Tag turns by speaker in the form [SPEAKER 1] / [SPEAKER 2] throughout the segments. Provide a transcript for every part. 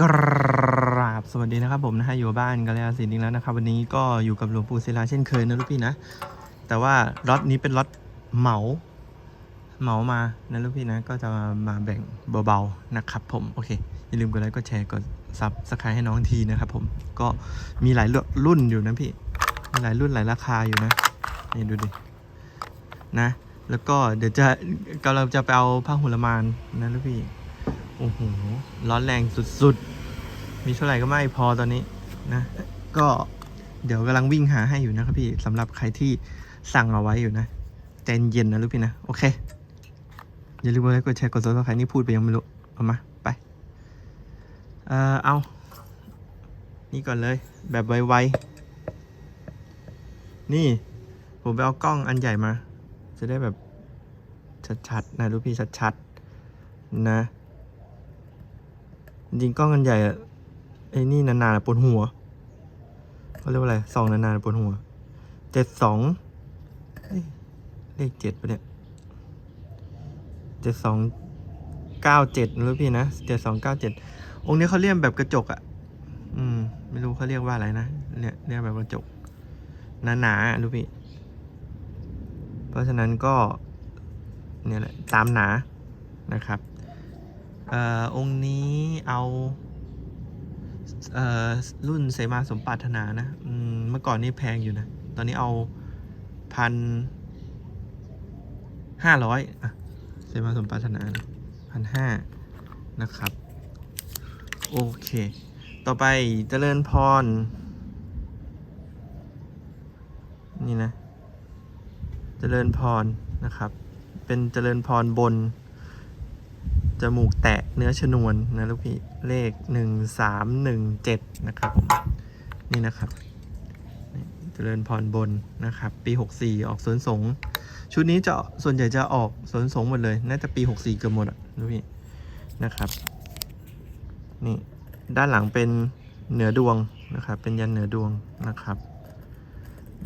[SPEAKER 1] กราบสวัสดีนะครับผมนะฮะอยู่บ้านกันแล้วสินอีกแล้วนะครับ วันนี้ก็อยู่กับหลวงปู่ศิลาเช่นเคยนะลูกพี่นะ แต่ว่าล็อตนี้เป็นล็อตเหมาเหมามานะลูกพี่นะก็จะมามาแบ่งเบาๆนะครับผมโอเค อย่าลืมกดไลค์กดแชร์กดซับสไครต์ให้น้องทีนะครับผมก็มีหลายรุ่นอยู่นะพี่มีหลายรุ่นหลายราคาอยู่นะนี่ดูดินะ แล้วก็เดี๋ยวจะกำลังจะไปเอาผ้าหุลมานนะลูกพี่ โอ้โหร้อนแรงสุดๆ มีเท่าไหร่ก็ไม่พอตอนนี้นะ ก็เดี๋ยวกำลังวิ่งหาให้อยู่นะครับพี่สำหรับใครที่สั่งเอาไว้อยู่นะใจเย็นนะลูกพี่นะ โอเค อย่าลืมกดไลค์กดแชร์กดซับสไครต์นี่พูดไปยังไม่รู้ เอามา ไป เอ่อ เอา นี่ก่อนเลย แบบไวๆ นี่ ผมไปเอากล้องอันใหญ่มา จะได้แบบชัดๆ นะลูกพี่ชัดๆ นะ จริงกล้องอันใหญ่อะไอ้นี่นานๆปวดหัวเขาเรียกว่าอะไรสองนานๆปวดหัวเจ็ดสองเลขเจ็ดปะเนี่ยเจ็ดสองเก้าเจ็ดรู้พี่นะเจ็ดสองเก้าเจ็ดองค์นี้เขาเรียกแบบกระจกอะอืม ไม่รู้เขาเรียกว่าอะไรนะเนี่ยเรียกแบบกระจกหนาๆอะรู้พี่ เพราะฉะนั้นก็ เนี่ยแหละตามหนานะครับ อ่อองค์นี้เอาเอ่อรุ่นเสมาสมปรารถนานะอืมเมื่อก่อนนี่แพงอยู่นะ ตอนนี้เอาพันห้าร้อยอะเสมาสมปรารถนาพันห้านะครับ โอเค ต่อไปเจริญพร นี่นะ เจริญพรนะครับ เป็นเจริญพรบน จมูกแตะเนื้อชนวนนะลูกพี่ เลขหนึ่งสามหนึ่งเจ็ดนะครับผมนี่นะครับเจริญพรบนนะครับ ปีหกสี่ออกสวนสงชุดนี้จะส่วนใหญ่จะออกสวนสงหมดเลย น่าจะปีหกสี่เกือบหมดอะลูกพี่นะครับนี่ด้านหลังเป็นเหนือดวงนะครับ เป็นยันเหนือดวงนะครับ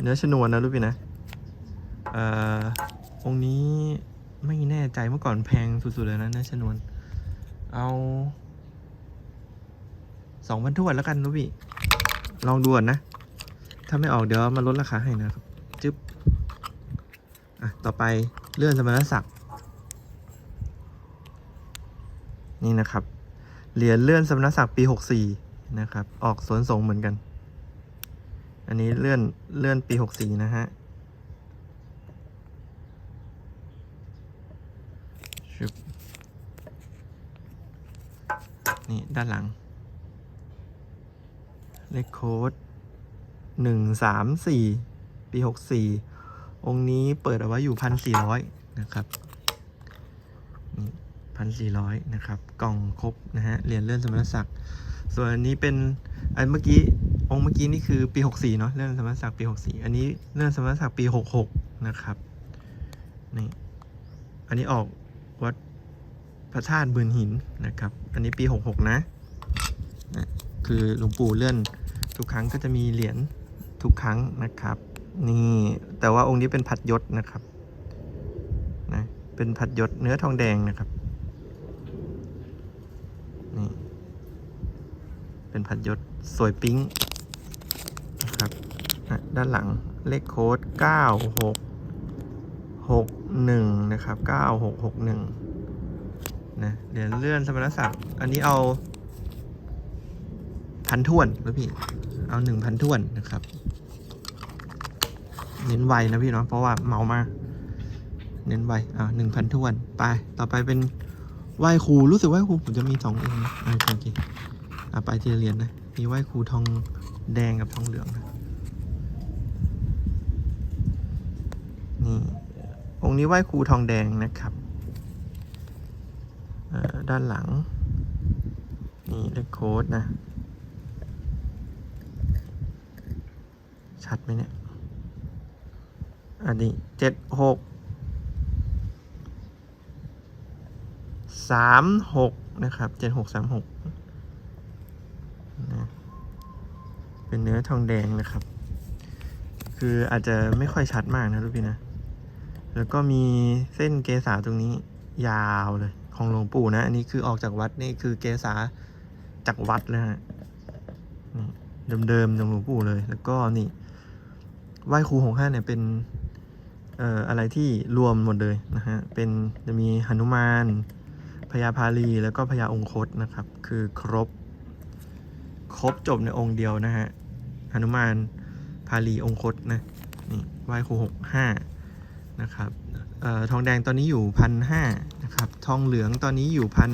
[SPEAKER 1] เนื้อชนวนนะลูกพี่นะเอ่อองนี้ ไม่แน่ใจเมื่อก่อนแพงสุดๆเลยนะเนื้อชนวน เอาสองพันทวนแล้วกันลูกพี่ลองดูก่อนนะ ถ้าไม่ออกเดี๋ยวมาลดราคาให้นะครับ จึ๊บ อะ ต่อไปเลื่อนสมณศักดิ์ นี่นะครับ เหรียญเลื่อนสมณศักดิ์ปีหกสี่นะครับ ออกสวนสงเหมือนกัน อันนี้เลื่อนเลื่อนปีหกสี่นะฮะ นี่ ด้านหลัง เลขโค้ดหนึ่งสามสี่ปีหกสี่องค์นี้เปิดเอาไว้อยู่พันสี่ร้อยนะครับนี่พันสี่ร้อยนะครับ กล่องครบนะฮะเหรียญเลื่อนสมณศักดิ์ส่วนอันนี้เป็นอันเมื่อกี้องค์เมื่อกี้นี่คือปีหกสี่เนาะเลื่อนสมณศักดิ์ปีหกสี่อันนี้เลื่อนสมณศักดิ์ปีหกหกนะครับนี่อันนี้ออกวัด พระธาตุบืนหินนะครับ อันนี้ปี 66 นะนะคือหลวงปู่เลื่อนทุกครั้งก็จะมีเหรียญทุกครั้งนะครับ นี่แต่ว่าองค์นี้เป็นผัดยศนะครับนะเป็นผัดยศเนื้อทองแดงนะครับนี่เป็นผัดยศสวยปิ๊งนะครับนะด้านหลังเลขโค้ด 96หกหนึ่งนะครับเก้าหกหกห นะเหรียญเลื่อนสมณศักดิ์อันนี้เอาพันท่วนแล้วพี่ เอาหนึ่งพันท่วนนะครับ เน้นไวนะพี่เนาะเพราะว่าเมามาเน้นไวอ่าหนึ่งพันท่วนไป ต่อไปเป็นไหว้ครูรู้สึกไหว้ครูผมจะมีสององค์นะอ่าโอเคโอเคอ่าไปทีละเหรียญนะมีไหว้ครูทองแดงกับทองเหลืองนะนี่องค์นี้ไหว้ครูทองแดงนะครับ ด้านหลัง นี่เลขโค้ดนะ ชัดไหมเนี่ย อันนี้เจ็ดหกสามหกนะครับเจ็ดหกสามหกนะเป็นเนื้อทองแดงนะครับ คืออาจจะไม่ค่อยชัดมากนะลูกพี่นะ แล้วก็มีเส้นเกษาตรงนี้ ยาวเลย ของหลวงปู่นะ อันนี้คือออกจากวัดนี่คือเกษาจากวัดเลยฮะนี่เดิมๆจากหลวงปู่เลย แล้วก็นี่ไหว้ครูหงห้าเนี่ยเป็นเอ่ออะไรที่รวมหมดเลยนะฮะ เป็นจะมีหนุมานพญาพาลีแล้วก็พญาองคตนะครับ คือครบ ครบจบในองค์เดียวนะฮะหนุมานพาลีองคตนะนี่ไหว้ครูหกห้านะครับ ทองแดงตอนนี้อยู่พันห้านะครับ ทองเหลืองตอนนี้อยู่พัน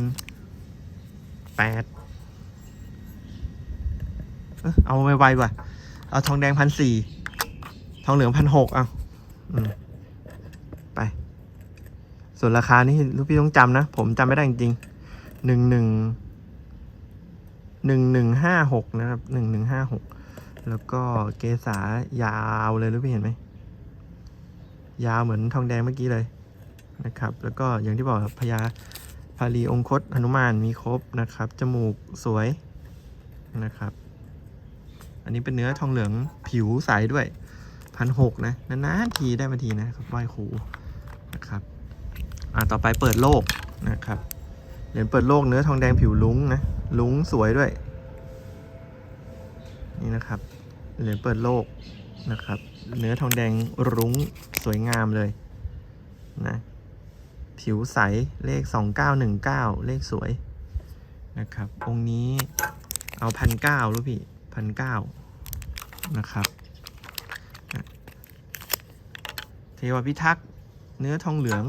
[SPEAKER 1] แปดเอาไวๆว่ะ เอาทองแดงพันสี่ ทองเหลืองพันหกเอาอืมไป ส่วนราคานี่ลูกพี่ต้องจำนะ ผมจำไม่ได้จริงหนึ่งหนึ่ง หนึ่งหนึ่งห้าหกนะครับ หนึ่งหนึ่งห้าหก แล้วก็เกษายาวเลยลูกพี่เห็นไหม ยาวเหมือนทองแดงเมื่อกี้เลยนะครับ แล้วก็อย่างที่บอกครับพญาพาลีองคตหนุมานมีครบนะครับ จมูกสวยนะครับ อันนี้เป็นเนื้อทองเหลืองผิวใสด้วยพันหกนะนานๆทีได้มาทีนะครับไหว้ครูนะครับอ่าต่อไปเปิดโลกนะครับเหรียญเปิดโลกเนื้อทองแดงผิวลุ้งนะลุ้งสวยด้วย นี่นะครับเหรียญเปิดโลกนะครับ เนื้อทองแดงรุ้งสวยงามเลยนะผิวใสเลข 2919 เลขสวยนะครับ องค์นี้เอาพันเก้ารู้พี่พันเก้านะครับเทวพิทักษ์เนื้อทองเหลือง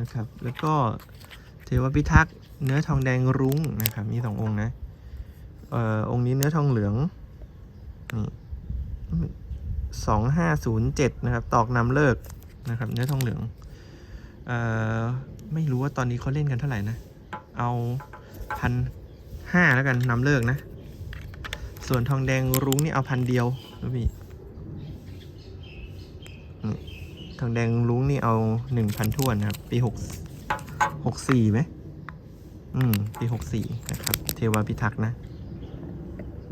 [SPEAKER 1] นะครับ แล้วก็เทวพิทักษ์เนื้อทองแดงรุ้งนะครับ มีสององค์นะเอ่อองค์นี้เนื้อทองเหลืองนี่ สองห้าศูนย์เจ็ดนะครับ ตอกนำเลิกนะครับ เนื้อทองเหลืองเอ่อไม่รู้ว่าตอนนี้เขาเล่นกันเท่าไหร่นะ เอาพันห้าแล้วกันนำเลิกนะ ส่วนทองแดงรุ้งนี่เอาพันเดียวนะพี่ทองแดงลุงนี่เอาหนึ่งพันถ้วนนะครับ ปีหกหกสี่ไหมอืม ปีหกสี่นะครับ เทวาพิทักษ์นะ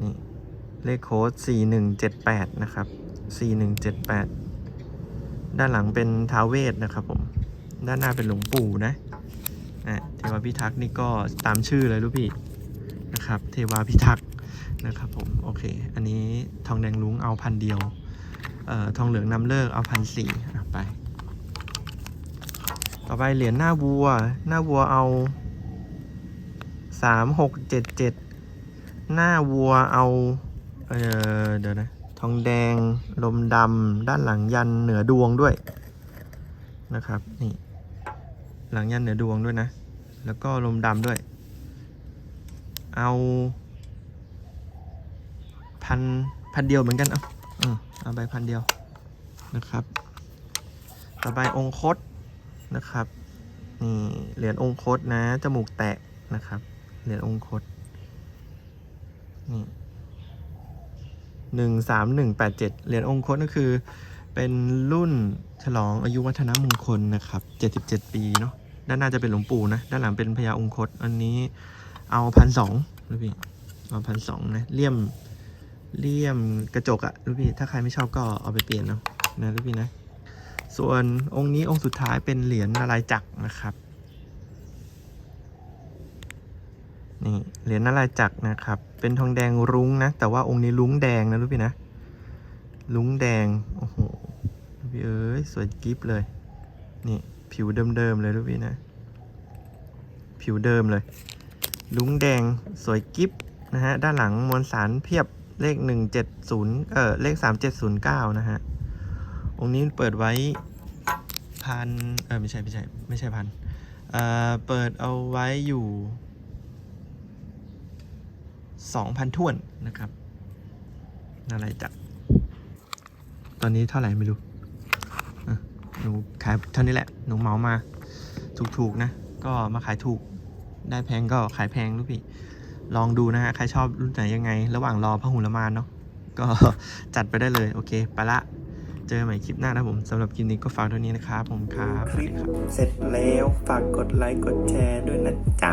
[SPEAKER 1] นี่ เลขโค้ดสี่หนึ่งเจ็ดแปดนะครับ สี่หนึ่งเจ็ดแปดด้านหลังเป็นท้าวเวสนะครับผม ด้านหน้าเป็นหลวงปู่นะอะเทวาพิทักษ์นี่ก็ตามชื่อเลยลูกพี่นะครับ เทวาพิทักษ์นะครับผม โอเค อันนี้ทองแดงลุงเอาพันเดียวเอ่อทองเหลืองนำเลิกเอาพันสี่ไป ต่อไปเหรียญหน้าวัว หน้าวัวเอาสามหกเจ็ดเจ็ดหน้าวัวเอา เออเดี๋ยวนะ ทองแดง ลมดำ ด้านหลังยันเหนือดวงด้วยนะครับ นี่ หลังยันเหนือดวงด้วยนะ แล้วก็ลมดำด้วย เอาพันพันเดียวเหมือนกัน เอาอืมเอาใบพันเดียวนะครับ ต่อไปองคตนะครับ นี่เหรียญองคตนะ จมูกแตกนะครับ เหรียญองคตนี่ หนึ่งสามหนึ่งแปดเจ็ดเหรียญองคตก็คือ เป็นรุ่นฉลองอายุวัฒนมงคลนะครับเจ็ดสิบเจ็ดปีเนาะ ด้านหน้าจะเป็นหลวงปู่นะ ด้านหลังเป็นพญาองคต อันนี้เอาพันสองนะพี่ เอาพันสองนะ เลี่ยม เลี่ยมกระจกอะลูกพี่ ถ้าใครไม่ชอบก็เอาไปเปลี่ยนเนาะนะลูกพี่นะ ส่วนองค์นี้องค์สุดท้ายเป็นเหรียญนารายจักรนะครับ นี่เหรียญนาราจักรนะครับ เป็นทองแดงรุ้งนะ แต่ว่าองค์นี้รุ้งแดงนะลูกพี่นะรุ้งแดง โอ้โหลูกพี่เอ้ยสวยกิฟเลย นี่ผิวเดิมๆเลยลูกพี่นะ ผิวเดิมเลยรุ้งแดงสวยกิฟนะฮะ ด้านหลังมวลสารเพียบเลขหนึ่งเจ็ดศูนย์เออเลขสามเจ็ดศูนย์เก้านะฮะ องค์นี้เปิดไว้พัน เออไม่ใช่ไม่ใช่ไม่ใช่พัน เอ่อ เปิดเอาไว้อยู่ สองพันท่วนนะครับอะไรจักตอนนี้เท่าไหร่ไม่รู้หนูขายเท่านี้แหละ หนูเหมามาถูกๆนะ ก็มาขายถูก ได้แพงก็ขายแพงลูกพี่ ลองดูนะฮะ ใครชอบรุ่นไหนยังไง ระหว่างรอพระหุลมานเนาะ ก็จัดไปได้เลย โอเค ไปละ เจอใหม่คลิปหน้านะผมสำหรับคลิปนี้ก็ฝากเท่านี้นะครับผมครับครับเสร็จแล้วฝากกดไลค์กดแชร์ด้วยนะจ๊ะ